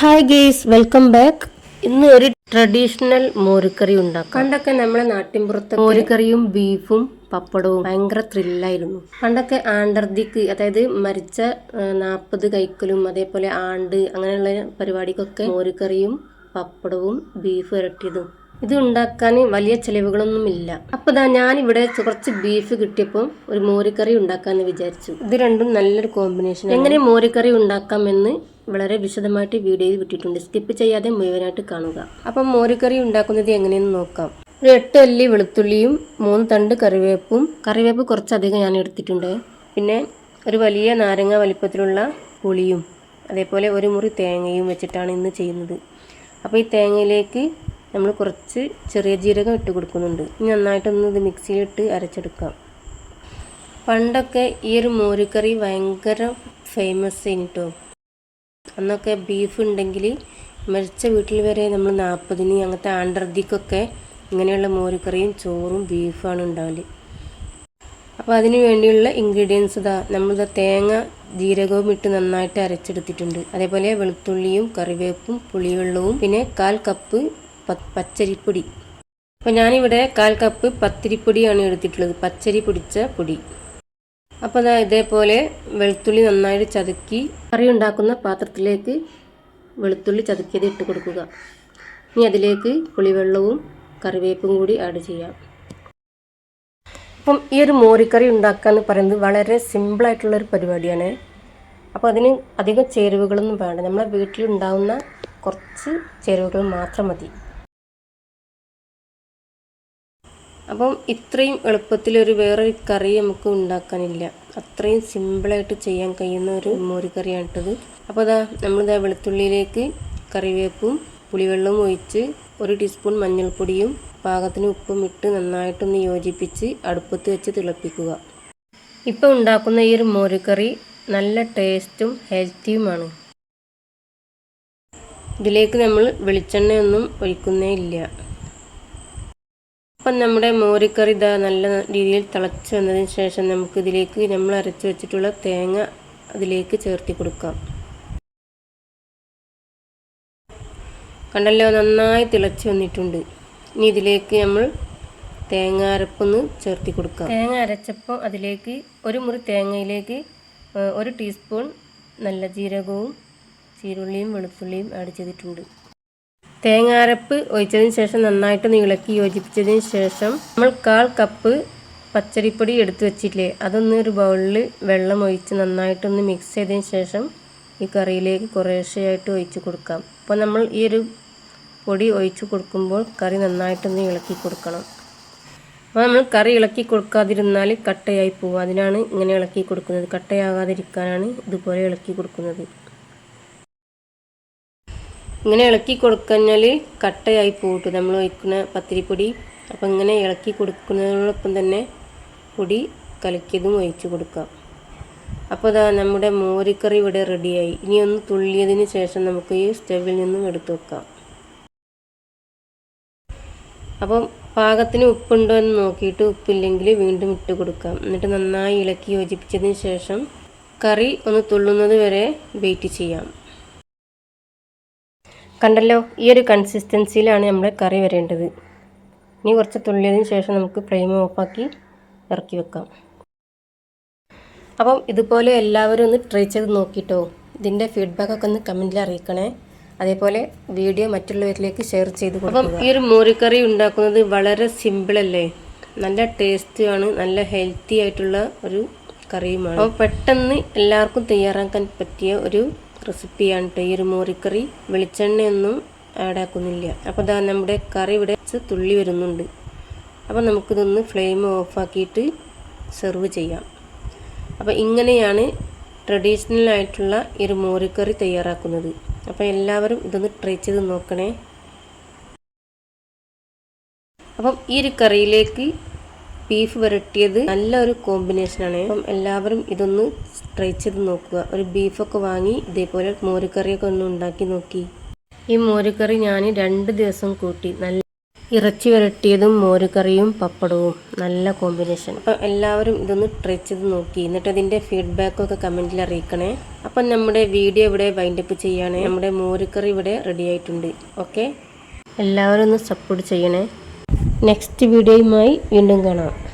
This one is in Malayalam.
ഹായ് ഗേസ് വെൽക്കം ബാക്ക് ഇന്ന് ഒരു ട്രഡീഷണൽ മോരുകറി ഉണ്ടാക്കാം. പണ്ടൊക്കെ നമ്മളെ നാട്ടിൻപുറത്ത് മോരുകറിയും ബീഫും പപ്പടവും ഭയങ്കര ത്രില്ലായിരുന്നു പണ്ടൊക്കെ ആണ്ടർദിക്ക് അതായത് മരിച്ച നാൽപ്പത് കൈക്കലും അതേപോലെ ആണ്ട് അങ്ങനെയുള്ള പരിപാടിക്കൊക്കെ മോരുകറിയും പപ്പടവും ബീഫ് ഇരട്ടിയതും. ഇത് ഉണ്ടാക്കാൻ വലിയ ചെലവുകളൊന്നും ഇല്ല അപ്പൊ ഞാനിവിടെ ഞാൻ ഇവിടെ കുറച്ച് ബീഫ് കിട്ടിയപ്പോൾ ഒരു മോരുകറി ഉണ്ടാക്കാന്ന് വിചാരിച്ചു. ഇത് രണ്ടും നല്ലൊരു കോമ്പിനേഷൻ എങ്ങനെ മോരുകറി ഉണ്ടാക്കാമെന്ന് വളരെ വിശദമായിട്ട് വീഡിയോയിൽ വിട്ടിട്ടുണ്ട്. സ്കിപ്പ് ചെയ്യാതെ മുഴുവനായിട്ട് കാണുക. അപ്പം മോരുകറി ഉണ്ടാക്കുന്നത് എങ്ങനെയെന്ന് നോക്കാം. ഒരു എട്ട് അല്ലി വെളുത്തുള്ളിയും മൂന്ന് തണ്ട് കറിവേപ്പും കറിവേപ്പ് കുറച്ചധികം ഞാൻ എടുത്തിട്ടുണ്ട്. പിന്നെ ഒരു വലിയ നാരങ്ങ വലിപ്പത്തിലുള്ള പുളിയും അതേപോലെ ഒരു മുറി തേങ്ങയും വെച്ചിട്ടാണ് ഇന്ന് ചെയ്യുന്നത്. അപ്പോൾ ഈ തേങ്ങയിലേക്ക് നമ്മൾ കുറച്ച് ചെറിയ ജീരകം ഇട്ട് കൊടുക്കുന്നുണ്ട്. ഇനി നന്നായിട്ടൊന്ന് ഇത് മിക്സിയിലിട്ട് അരച്ചെടുക്കാം. പണ്ടൊക്കെ ഈ ഒരു മോരുകറി ഭയങ്കര ഫേമസ് ആയിട്ടോ അന്നൊക്കെ ബീഫ് ഉണ്ടെങ്കിൽ മരിച്ച വീട്ടിൽ വരെ നമ്മൾ നാൽപ്പതിന് അങ്ങനത്തെ ആണ്ടർദിക്കൊക്കെ ഇങ്ങനെയുള്ള മോരുകറിയും ചോറും ബീഫാണ് ഉണ്ടാവൽ. അപ്പോൾ അതിന് വേണ്ടിയുള്ള ഇൻഗ്രീഡിയൻസ് ഇതാ നമ്മളിതാ തേങ്ങ ജീരകവും ഇട്ട് നന്നായിട്ട് അരച്ചെടുത്തിട്ടുണ്ട്. അതേപോലെ വെളുത്തുള്ളിയും കറിവേപ്പും പുളിവെള്ളവും പിന്നെ കാൽ കപ്പ് പച്ചരിപ്പൊടി. അപ്പോൾ ഞാനിവിടെ കാൽ കപ്പ് പത്തിരിപ്പൊടിയാണ് എടുത്തിട്ടുള്ളത്. പച്ചരി പൊടിച്ച പൊടി. അപ്പോൾ അതാ ഇതേപോലെ വെളുത്തുള്ളി നന്നായിട്ട് ചതുക്കി കറി ഉണ്ടാക്കുന്ന പാത്രത്തിലേക്ക് വെളുത്തുള്ളി ചതുക്കിയത് ഇട്ട് കൊടുക്കുക. ഇനി അതിലേക്ക് പുളിവെള്ളവും കറിവേപ്പും കൂടി ആഡ് ചെയ്യാം. അപ്പം ഈ ഒരു മോരിക്കറി ഉണ്ടാക്കുക എന്ന് പറയുന്നത് വളരെ സിമ്പിളായിട്ടുള്ളൊരു പരിപാടിയാണ്. അപ്പോൾ അതിന് അധികം ചേരുവകളൊന്നും വേണ്ട. നമ്മളെ വീട്ടിലുണ്ടാവുന്ന കുറച്ച് ചേരുവകൾ മാത്രം മതി. അപ്പം ഇത്രയും എളുപ്പത്തിലൊരു വേറൊരു കറി നമുക്ക് ഉണ്ടാക്കാനില്ല. അത്രയും സിമ്പിളായിട്ട് ചെയ്യാൻ കഴിയുന്ന ഒരു മോര് കറിയാണിട്ടത് അപ്പോൾ അതാ നമ്മളിതാ വെളുത്തുള്ളിയിലേക്ക് കറിവേപ്പും പുളിവെള്ളവും ഒഴിച്ച് ഒരു ടീസ്പൂൺ മഞ്ഞൾപ്പൊടിയും പാകത്തിന് ഉപ്പും ഇട്ട് നന്നായിട്ടൊന്ന് യോജിപ്പിച്ച് അടുപ്പത്ത് വെച്ച് തിളപ്പിക്കുക. ഇപ്പോൾ ഉണ്ടാക്കുന്ന ഈ ഒരു മോരിക്കറി കറി നല്ല ടേസ്റ്റും ഹെൽത്തിയുമാണ്. ഇതിലേക്ക് നമ്മൾ വെളിച്ചെണ്ണയൊന്നും ഒഴിക്കുന്നേ ഇല്ല. അപ്പം നമ്മുടെ മോരിക്കറി ഇതാ നല്ല രീതിയിൽ തിളച്ച് വന്നതിന് ശേഷം നമുക്ക് ഇതിലേക്ക് നമ്മൾ അരച്ച് വെച്ചിട്ടുള്ള തേങ്ങ അതിലേക്ക് ചേർത്തി കൊടുക്കാം. കണ്ടല്ലോ നന്നായി തിളച്ച് വന്നിട്ടുണ്ട്. ഇനി ഇതിലേക്ക് നമ്മൾ തേങ്ങ അരപ്പൊന്ന് ചേർത്തി കൊടുക്കാം. തേങ്ങ അരച്ചപ്പോൾ അതിലേക്ക് ഒരു മുറി തേങ്ങയിലേക്ക് ഒരു ടീസ്പൂൺ നല്ല ജീരകവും ചീരുള്ളിയും വെളുത്തുള്ളിയും ആഡ് ചെയ്തിട്ടുണ്ട്. തേങ്ങാരപ്പ് ഒഴിച്ചതിന് ശേഷം നന്നായിട്ട് നീളക്കി യോജിപ്പിച്ചതിന് ശേഷം നമ്മൾ കാൽ കപ്പ് പച്ചരിപ്പൊടി എടുത്തു വെച്ചിട്ടില്ലേ അതൊന്ന് ഒരു ബൗളിൽ വെള്ളം ഒഴിച്ച് നന്നായിട്ടൊന്ന് മിക്സ് ചെയ്തതിന് ശേഷം ഈ കറിയിലേക്ക് കുറേശ്ശെയായിട്ട് ഒഴിച്ച് കൊടുക്കാം. അപ്പോൾ നമ്മൾ ഈ ഒരു പൊടി ഒഴിച്ച് കൊടുക്കുമ്പോൾ കറി നന്നായിട്ടൊന്ന് ഇളക്കി കൊടുക്കണം. അപ്പോൾ നമ്മൾ കറി ഇളക്കി കൊടുക്കാതിരുന്നാൽ കട്ടയായി പോകും അതിനാണ് ഇങ്ങനെ ഇളക്കി കൊടുക്കുന്നത്. കട്ടയാകാതിരിക്കാനാണ് ഇതുപോലെ ഇളക്കി കൊടുക്കുന്നത്. ഇങ്ങനെ ഇളക്കി കൊടുക്കഞ്ഞാൽ കട്ടയായി പോയിട്ട് നമ്മൾ ഒഴിക്കുന്ന പത്തിരിപ്പൊടി. അപ്പം ഇങ്ങനെ ഇളക്കി കൊടുക്കുന്നതിനോടൊപ്പം തന്നെ പൊടി കലക്കിയതും ഒഴിച്ചു കൊടുക്കാം. അപ്പോൾ അതാ നമ്മുടെ മോരിക്കറി ഇവിടെ റെഡിയായി. ഇനി ഒന്ന് തുള്ളിയതിന് ശേഷം നമുക്ക് ഈ സ്റ്റവിൽ നിന്നും എടുത്തു വെക്കാം. അപ്പം പാകത്തിന് ഉപ്പുണ്ടോ എന്ന് നോക്കിയിട്ട് ഉപ്പില്ലെങ്കിൽ വീണ്ടും ഇട്ട് കൊടുക്കാം. എന്നിട്ട് നന്നായി ഇളക്കി യോജിപ്പിച്ചതിന് ശേഷം കറി ഒന്ന് തുള്ളുന്നത് വരെ വെയിറ്റ് ചെയ്യാം. കണ്ടല്ലോ ഈ ഒരു കൺസിസ്റ്റൻസിയിലാണ് നമ്മൾ കറി വരേണ്ടത്. ഇനി കുറച്ച് തുള്ളിയതിന് ശേഷം നമുക്ക് ഫ്ലെയിം ഓഫാക്കി ഇറക്കി വെക്കാം. അപ്പം ഇതുപോലെ എല്ലാവരും ഒന്ന് ട്രൈ ചെയ്ത് നോക്കിയിട്ടോ ഇതിന്റെ ഫീഡ്ബാക്കൊക്കെ ഒന്ന് കമന്റിൽ അറിയിക്കണേ. അതേപോലെ വീഡിയോ മറ്റുള്ളവരിലേക്ക് ഷെയർ ചെയ്ത് കൊടുക്കും അപ്പം ഈ ഒരു മോരിക്കറി ഉണ്ടാക്കുന്നത് വളരെ സിമ്പിളല്ലേ നല്ല ടേസ്റ്റുമാണ് നല്ല ഹെൽത്തി ആയിട്ടുള്ള ഒരു കറിയുമാണ്. അപ്പോൾ പെട്ടെന്ന് എല്ലാവർക്കും തയ്യാറാക്കാൻ പറ്റിയ ഒരു റെസിപ്പിയാണ് കേട്ടോ ഈ ഒരു മോരിക്കറി വെളിച്ചെണ്ണയൊന്നും ആഡ് ആക്കുന്നില്ല. അപ്പോൾ ഇതാ നമ്മുടെ കറി ഇവിടെ തുള്ളി വരുന്നുണ്ട്. അപ്പോൾ നമുക്കിതൊന്ന് ഫ്ലെയിം ഓഫാക്കിയിട്ട് സെർവ് ചെയ്യാം. അപ്പോൾ ഇങ്ങനെയാണ് ട്രഡീഷണൽ ആയിട്ടുള്ള ഈ ഒരു മോരിക്കറി തയ്യാറാക്കുന്നത്. അപ്പോൾ എല്ലാവരും ഇതൊന്ന് ട്രൈ ചെയ്ത് നോക്കണേ. അപ്പം ഈ ഒരു കറിയിലേക്ക് ബീഫ് വരട്ടിയത് നല്ലൊരു കോമ്പിനേഷനാണ് അപ്പം എല്ലാവരും ഇതൊന്ന് ട്രൈ ചെയ്ത് നോക്കുക. ഒരു ബീഫൊക്കെ വാങ്ങി ഇതേപോലെ മോരുകറിയൊക്കെ ഒന്ന് ഉണ്ടാക്കി നോക്കി. ഈ മോരുകറി ഞാൻ രണ്ട് ദിവസം കൂട്ടി. നല്ല ഇറച്ചി വരട്ടിയതും മോരുകറിയും പപ്പടവും. നല്ല കോമ്പിനേഷൻ അപ്പം എല്ലാവരും ഇതൊന്ന് ട്രൈ ചെയ്ത് നോക്കി. എന്നിട്ട് അതിന്റെ ഫീഡ്ബാക്കൊക്കെ കമന്റിൽ അറിയിക്കണേ. അപ്പം നമ്മുടെ വീഡിയോ ഇവിടെ വൈൻഡപ്പ് ചെയ്യാണ്. നമ്മുടെ മോരുകറി ഇവിടെ റെഡി ആയിട്ടുണ്ട്. ഓക്കെ എല്ലാവരും ഒന്ന് സപ്പോർട്ട് ചെയ്യണേ. നെക്സ്റ്റ് വീഡിയോയുമായി വീണ്ടും കാണാം.